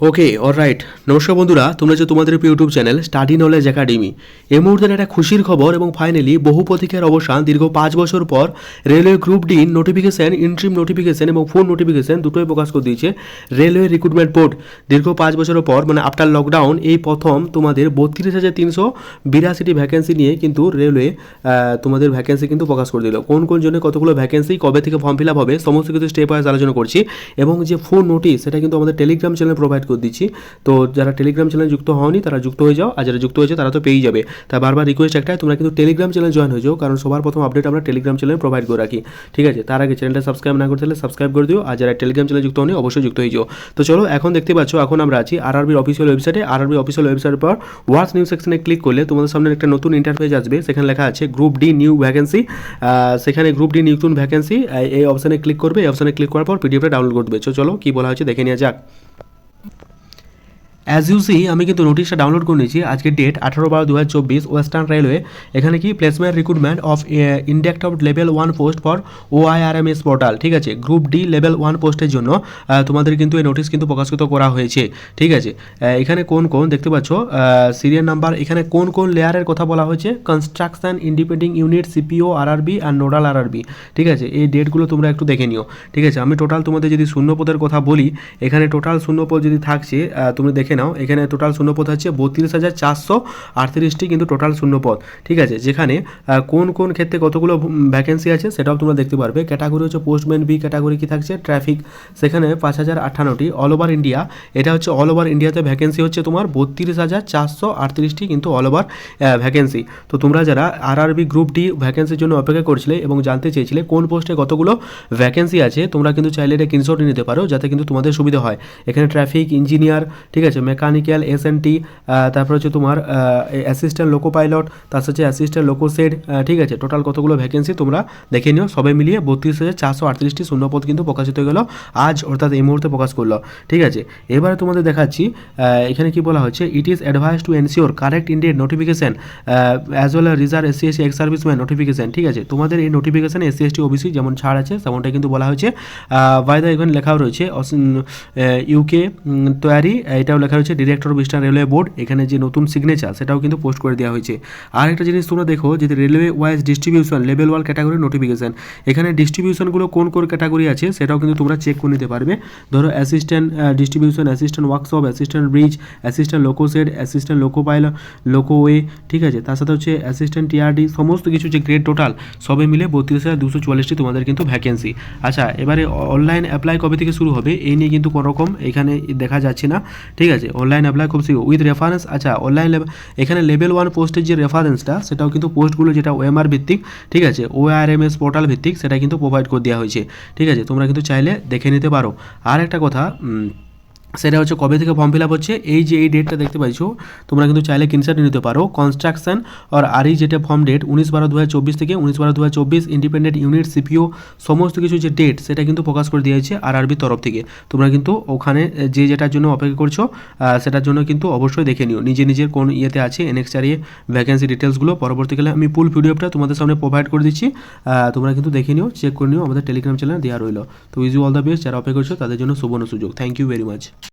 Okay alright নমস্কার বন্ধুরা, তোমরা যে তোমাদের YouTube channel study knowledge academy এই মুহূর্তে একটা খুশির খবর এবং ফাইনালি বহু প্রতীক্ষার অবসান দীর্ঘ পাঁচ বছর পর railway group D notification interim notification এবং ফোন নোটিফিকেশন দুটোই প্রকাশ করে দিয়েছে রেলওয়ে রিক্রুটমেন্ট বোর্ড দীর্ঘ পাঁচ বছরের পর মানে আফটার লকডাউন এই প্রথম তোমাদের বত্রিশ হাজার তিনশো বিরাশিটি ভ্যাকেন্সি নিয়ে কিন্তু রেলওয়ে তোমাদের ভ্যাকেন্সি কিন্তু প্রকাশ করে দিল। কোন কোন জন্য কতগুলো ভ্যাকেন্সি কবে থেকে ফর্ম ফিল আপ হবে, সমস্ত কিছু স্টেপ ওয়াইজ আলোচনা করছি। এবং যে ফোন নোটিশ সেটা কিন্তু আমাদের টেলিগ্রাম চ্যানেল প্রোভাইড করে দিচ্ছি। তো যারা টেলিগ্রাম চ্যানেল যুক্ত হওনি, তারা যুক্ত হয়ে যাও। আর যারা যুক্ত হয়েছে, তারা তো পেয়েই যাবে। তাই বারবার রিকোয়েস্ট একটাই, তোমরা কিন্তু টেলিগ্রাম চ্যানেল জয়েন হয়ে যাও, কারণ সবার প্রথম আপডেট আমরা টেলিগ্রাম চ্যানেল প্রোভাইড করে রাখি। ঠিক আছে? তার আগে চ্যানেলটা সাবস্ক্রাইব না করতে হলে সাবস্ক্রাইব করে দিও। আর যারা টেলিগ্রাম চ্যানেল যুক্ত হয়নি অবশ্যই যুক্ত হয়ে যাও। তো চলো, এখন দেখতে পাচ্ছ, এখন আমরা আছি আরআরবির অফিসিয়াল ওয়েবসাইটে আরআরবি অফিসিয়াল ওয়েবসাইটের পর ওয়ার্স নিউজ সেকশনে ক্লিক করলে তোমাদের সামনে একটা নতুন ইন্টারফেস আসবে। সেখানে লেখা আছে গ্রুপ ডি নিউ ভ্যাকেন্সি সেখানে গ্রুপ ডি নতুন ভ্যাকেন্সি এই অপশানে ক্লিক করবে। এই অপশানে ক্লিক করার পর পিডিএফটা ডাউনলোড করবে তো চলো, কি বলা হয়েছে, দেখে নেওয়া যাক। অ্যাজ ইউ সি আমি কিন্তু নোটিশটা ডাউনলোড করে নিয়েছি। আজকে ডেট আঠারো বারো দু হাজার চব্বিশ ওয়েস্টার্ন রেলওয়ে এখানে কি placement recruitment of indent of level one post for O I R M S portal ঠিক আছে? গ্রুপ ডি লেভেল ওয়ান পোস্টের জন্য তোমাদের কিন্তু এই নোটিশ কিন্তু প্রকাশিত করা হয়েছে, ঠিক আছে? এখানে কোন কোন, দেখতে পাচ্ছ সিরিয়াল নাম্বার এখানে কোন কোন লেয়ারের কথা বলা হয়েছে? Construction independent unit CPO RRB আর নোডাল আরআরবি ঠিক আছে? এই ডেটগুলো তোমরা একটু দেখে নিও, ঠিক আছে? আমি টোটাল তোমাদের যদি শূন্যপদের কথা বলি, এখানে টোটাল শূন্যপদ যদি থাকছে তুমি দেখে নাও, এখানে টোটাল শূন্যপদ হচ্ছে বত্রিশ হাজার চারশো আটত্রিশটি কিন্তু টোটাল শূন্যপদ। ঠিক আছে, যেখানে কোন কোন ক্ষেত্রে কতগুলো ভ্যাকেন্সি আছে সেটাও তোমরা দেখতে পারবে। ক্যাটাগরি হচ্ছে পোস্টম্যান বি ক্যাটাগরি কি থাকছে? ট্রাফিক সেখানে পাঁচ হাজার আটান্নটি অল ওভার ইন্ডিয়া এটা হচ্ছে অল ওভার ইন্ডিয়াতে ভ্যাকেন্সি হচ্ছে তোমার বত্রিশ হাজার চারশো আটত্রিশটি কিন্তু অল ওভার ভ্যাকেন্সি তো তোমরা যারা আরআরবি গ্রুপ ডি ভ্যাকেন্সির জন্য অপেক্ষা করছিলে এবং জানতে চেয়েছিলে কোন পোস্টে কতগুলো ভ্যাকেন্সি আছে, তোমরা কিন্তু চাইলে এটা স্ক্রিনশট নিতে পারো যাতে কিন্তু তোমাদের সুবিধা হয়। এখানে ট্রাফিক ইঞ্জিনিয়ার ঠিক আছে মেকানিক্যাল এস এন টি তারপর হচ্ছে তোমার অ্যাসিস্ট্যান্ট লোকো পাইলট তার সাথে অ্যাসিস্ট্যান্ট লোকো সেড ঠিক আছে? টোটাল কতগুলো ভ্যাকেন্সি তোমরা দেখে নিও সবাই মিলিয়ে বত্রিশ হাজার চারশো আটত্রিশটি শূন্যপদ কিন্তু প্রকাশিত হয়ে গেল। আজ অর্থাৎ এই মুহূর্তে প্রকাশ করল। ঠিক আছে? এবারে তোমাদের দেখাচ্ছি এখানে কি বলা হচ্ছে? It is advise to ensure correct Indian notification as well reserve SC SC ex serviceman notification ঠিক আছে? তোমাদের এই নোটিফিকেশন এসসি এসটি ওবিসি যেমন ছাড় আছে তেমনটা কিন্তু বলা হয়েছে। বাই দ্য এখানে লেখাও রয়েছে ইউকে তৈরি এটাও লেখা রয়েছে director of eastern railway board এখানে যে নতুন সিগনেচার সেটাও কিন্তু পোস্ট করে দেওয়া হয়েছে। আর একটা জিনিস তোমরা দেখো যে রেলওয়ে ওয়াইজ ডিস্ট্রিবিউশন লেভেল ওয়াল ক্যাটাগরি নোটিফিকেশন এখানে ডিস্ট্রিবিউশনগুলো কোন কোন ক্যাটাগরি আছে সেটাও কিন্তু তোমরা চেক করে নিতে পারবে। ধরো assistant distribution assistant workshop assistant bridge assistant loco shed assistant loco pilot loco way ঠিক আছে? তার সাথে হচ্ছে অ্যাসিস্ট্যান্ট টিআরডি সমস্ত কিছু যে গ্রেড টোটাল সবে মিলে বত্রিশ হাজার দুশো চুয়াল্লিশটি তোমাদের কিন্তু ভ্যাকেন্সি আচ্ছা এবারে অনলাইন অ্যাপ্লাই কবে থেকে শুরু হবে? এই নিয়ে কিন্তু কোনো রকম এখানে দেখা যাচ্ছে না। ঠিক আছে? অনলাইন অ্যাপ্লাই খুব উইথ রেফারেন্স আচ্ছা অনলাইন এখানে লেভেল ওয়ান পোস্টের যে রেফারেন্সটা সেটাও কিন্তু পোস্টগুলো যেটা ওএমআর ভিত্তিক, ঠিক আছে ওআরএমএস পোর্টাল ভিত্তিক, সেটা কিন্তু প্রোভাইড করে দেওয়া হয়েছে, ঠিক আছে, তোমরা কিন্তু চাইলে দেখে নিতে পারো। আর একটা কথা সেটা হচ্ছে কবে থেকে ফর্ম ফিল আপ হচ্ছে, এই যে এই ডেটটা দেখতে পাইছো, তোমরা কিন্তু চাইলে কিনসার নিতে পারো। কনস্ট্রাকশন আর আরই যেটা ফর্ম ডেট উনিশ বারো দু থেকে উনিশ বারো দু ইন্ডিপেন্ডেন্ট ইউনিট সিপিও সমস্ত কিছু যে ডেট সেটা কিন্তু প্রকাশ করে দিয়েছে আর আরবির তরফ থেকে। তোমরা কিন্তু ওখানে যে যেটার জন্য অপেক্ষা করছ সেটার জন্য কিন্তু অবশ্যই দেখে নিও। নিজে নিজের কোন ইয়েতে আছে এনএক্স চারিয়ে ভ্যাকেন্সি ডিটেলসগুলো পরবর্তীকালে আমি ফুল ভিডিওটা তোমাদের সামনে প্রোভাইড করে দিচ্ছি। তোমরা কিন্তু দেখে নিও চেক করে নিও, আমাদের টেলিগ্রাম চ্যানেল দেওয়া রইল। তো ইজ অল দ্য বেস্ট যারা অপেক্ষা করছ, তাদের জন্য সুবর্ণ সুযোগ। Thank you very much